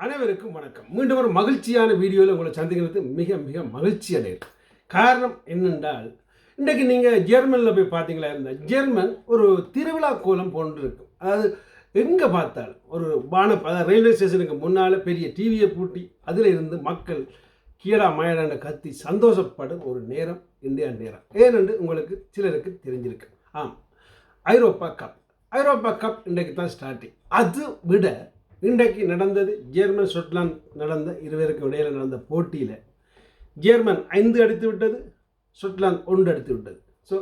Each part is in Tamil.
அனைவருக்கும் வணக்கம். மீண்டும் ஒரு மகிழ்ச்சியான வீடியோவில் உங்களை சந்திக்கிறது மிக மிக மகிழ்ச்சி அடையுது காரணம் என்னென்றால் இன்றைக்கு நீங்கள் ஜெர்மனில் போய் பார்த்தீங்களா இருந்தால் ஜெர்மன் ஒரு திருவிழா கோலம் போன்று இருக்கும் அதாவது எங்கே பார்த்தாலும் ஒரு வான அதாவது ரயில்வே ஸ்டேஷனுக்கு முன்னால் பெரிய டிவியை பூட்டி அதில் இருந்து மக்கள் கீழா மயடான கத்தி சந்தோஷப்படும் ஒரு நேரம் இந்தியா நேரம். ஏனென்று உங்களுக்கு சிலருக்கு தெரிஞ்சிருக்கு. ஆம். ஐரோப்பா கப். ஐரோப்பா கப் இன்றைக்கு தான் ஸ்டார்டிங் அது விட இன்றைக்கு நடந்தது ஜெர்மன் ஸ்கொட்லாந்து நடந்த இருவருக்கு இடையில் நடந்த போட்டியில். ஜேர்மன் ஐந்து அடித்து விட்டது ஸ்கொட்லாந்து ஒன்று அடித்து விட்டது. ஸோ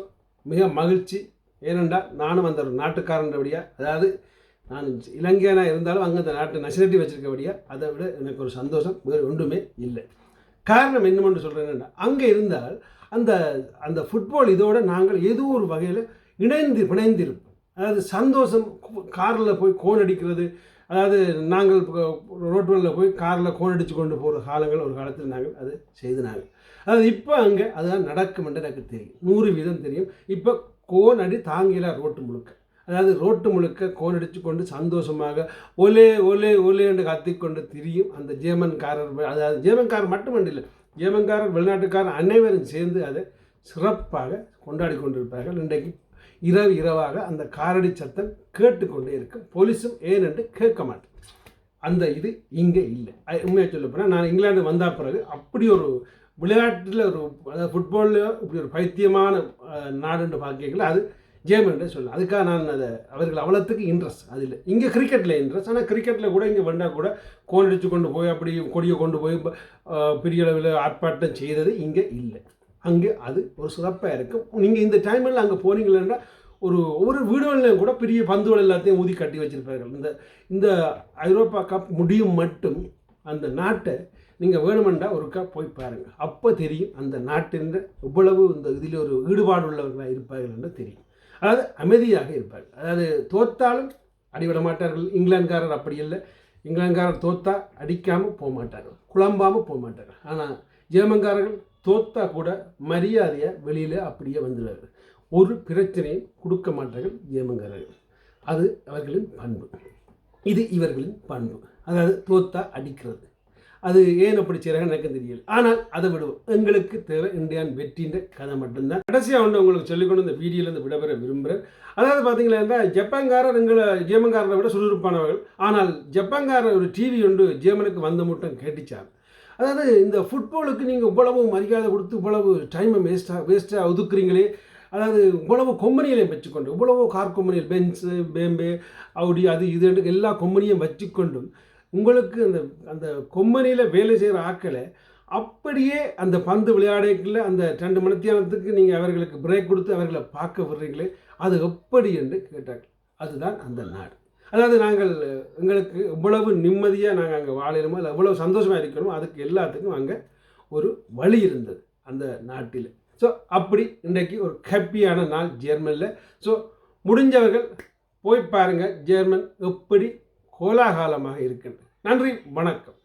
மிக மகிழ்ச்சி. ஏனென்றால் நானும் அந்த ஒரு நாட்டுக்காரன்றபடியாக அதாவது நான் இலங்கையனாக இருந்தாலும் அங்கே அந்த நாட்டு நெசனிட்டி வச்சிருக்கபடியாக அதை விட எனக்கு ஒரு சந்தோஷம் வேறு ஒன்றுமே இல்லை. காரணம் என்னமென்று சொல்கிறேன்னா அங்கே இருந்தால் அந்த அந்த ஃபுட்பால் இதோடு நாங்கள் ஏதோ ஒரு வகையில் இணைந்து பிணைந்திருப்போம். அதாவது சந்தோஷம் காரில் போய் கோன் அடிக்கிறது அதாவது நாங்கள் ரோட்டுகளில் போய் காரில் கோன் அடித்து கொண்டு போகிற காலங்கள் ஒரு காலத்தில் நாங்கள் அது செய்தினாங்க. அதாவது இப்போ அங்கே அதுதான் நடக்கும் என்று எனக்கு தெரியும். நூறு வீதம் தெரியும். இப்போ கோன் அடி தாங்கில ரோட்டு முழுக்க. அதாவது ரோட்டு முழுக்க கோன் அடித்து கொண்டு சந்தோஷமாக ஒலே ஒலே ஒலே என்று கத்திக்கொண்டு திரியும் அந்த ஜேமன்காரர். அதாவது ஜேமன்காரர் மட்டுமல்ல ஜேமன்காரர் வெளிநாட்டுக்காரர் அனைவரும் சேர்ந்து அதை சிறப்பாக கொண்டாடி கொண்டிருப்பார்கள். இன்றைக்கு இரவு இரவாக அந்த காரடி சத்தம் கேட்டுக்கொண்டே இருக்கும் போலீஸும் ஏன் என்று கேட்க மாட்டேன். அந்த இது இங்கே இல்லை. உண்மையாக சொல்ல போனால் நான் இங்கிலாந்து வந்த பிறகு அப்படி ஒரு விளையாட்டில் ஒரு அதாவது ஃபுட்பாலில் இப்படி ஒரு பைத்தியமான நாடுன்னு பார்க்கல அது ஜெயமென்றே சொல்லலாம். அதுக்காக நான் அதை அவர்கள் அவ்வளோத்துக்கு இன்ட்ரெஸ்ட் இல்லை. இங்கே கிரிக்கெட்டில் இன்ட்ரெஸ்ட் ஆனால் கிரிக்கெட்டில் கூட இங்கே வந்தால் கூட கோல் அடித்து கொண்டு போய் அப்படி கொடியை கொண்டு போய் பெரிய அளவில் ஆர்ப்பாட்டம் செய்தது இங்கே இல்லை. அங்கே அது ஒரு சிறப்பாக இருக்கும். நீங்கள் இந்த டைமில் அங்கே போனீங்களா ஒரு ஒவ்வொரு வீடுகளிலும் கூட பெரிய பந்துகள் எல்லாத்தையும் ஊதி கட்டி வச்சுருப்பார்கள். இந்த இந்த ஐரோப்பா கப் முடியும் மட்டும் அந்த நாட்டை நீங்கள் வேணுமெண்டா ஒருக்கா போய் பாருங்கள் அப்போ தெரியும் அந்த நாட்டின் இவ்வளவு இந்த இதில் ஒரு ஈடுபாடு உள்ளவர்களாக இருப்பார்கள் என்று தெரியும். அதாவது அமைதியாக இருப்பார்கள். அதாவது தோத்தாலும் அடிவிட மாட்டார்கள். இங்கிலாந்துக்காரர் அப்படி இல்லை. இங்கிலாந்துக்காரர் தோத்தா அடிக்காமல் போக மாட்டார்கள். குழம்பாமல் போக மாட்டார்கள். ஆனால் ஜெர்மன்காரர்கள் தோத்தா கூட மரியாதையை வெளியில் அப்படியே வந்துடுறார்கள் ஒரு பிரச்சனையும் கொடுக்க மாட்டார்கள் ஏமங்கிறார்கள் அது அவர்களின் பண்பு. இது இவர்களின் பண்பு. அதாவது தோத்தா அடிக்கிறது. அது ஏன் அப்படி செய்கிறாங்க எனக்கு தெரியல. ஆனால் அதை விடுவோம். எங்களுக்கு தேவை இந்தியான் வெற்றின்ற கதை மட்டும்தான். கடைசியாக ஒன்று உங்களுக்கு சொல்லிக்கொண்டு இந்த வீடியோலேருந்து விடபெற விரும்புகிறேன். அதாவது பார்த்தீங்களா ஜப்பான்காரர் எங்களை ஜேமன்காரரை விட சுறுசுறுப்பானவர்கள். ஆனால் ஜப்பான்காரர் ஒரு டிவி ஒன்று ஜேமனுக்கு வந்த மட்டும் கேட்டுச்சாங்க அதாவது இந்த ஃபுட்பாலுக்கு நீங்கள் இவ்வளவு மரியாதை கொடுத்து இவ்வளவு டைமை வேஸ்ட்டாக வேஸ்ட்டாக ஒதுக்குறீங்களே. அதாவது இவ்வளவு கொம்பனிகளையும் வச்சுக்கொண்டு இவ்வளவு கார் கொம்பனிகள் பென்ஸு பேம்பே அவுடி அது இது எல்லா கொம்பனியும் வச்சுக்கொண்டும் உங்களுக்கு அந்த அந்த கொம்பனியில் வேலை செய்கிற ஆக்களை அப்படியே அந்த பந்து விளையாடக்குள்ள அந்த ரெண்டு மணித்தியானத்துக்கு நீங்கள் அவர்களுக்கு பிரேக் கொடுத்து அவர்களை பார்க்க விடுறீங்களே அது எப்படி என்று கேட்டார்கள். அதுதான் அந்த நாடு. அதாவது நாங்கள் எங்களுக்கு எவ்வளவு நிம்மதியாக நாங்கள் அங்கே வாழணுமோ இல்லை எவ்வளவு சந்தோஷமாக இருக்கணுமோ அதுக்கு எல்லாத்துக்கும் அங்கே ஒரு வழி இருந்தது அந்த நாட்டில். ஸோ அப்படி இன்றைக்கு ஒரு ஹாப்பியான நாள் ஜெர்மனில். ஸோ முடிஞ்சவர்கள் போய் பாருங்கள் ஜெர்மன் எப்படி கோலாகாலமாக இருக்கின்றது. நன்றி வணக்கம்.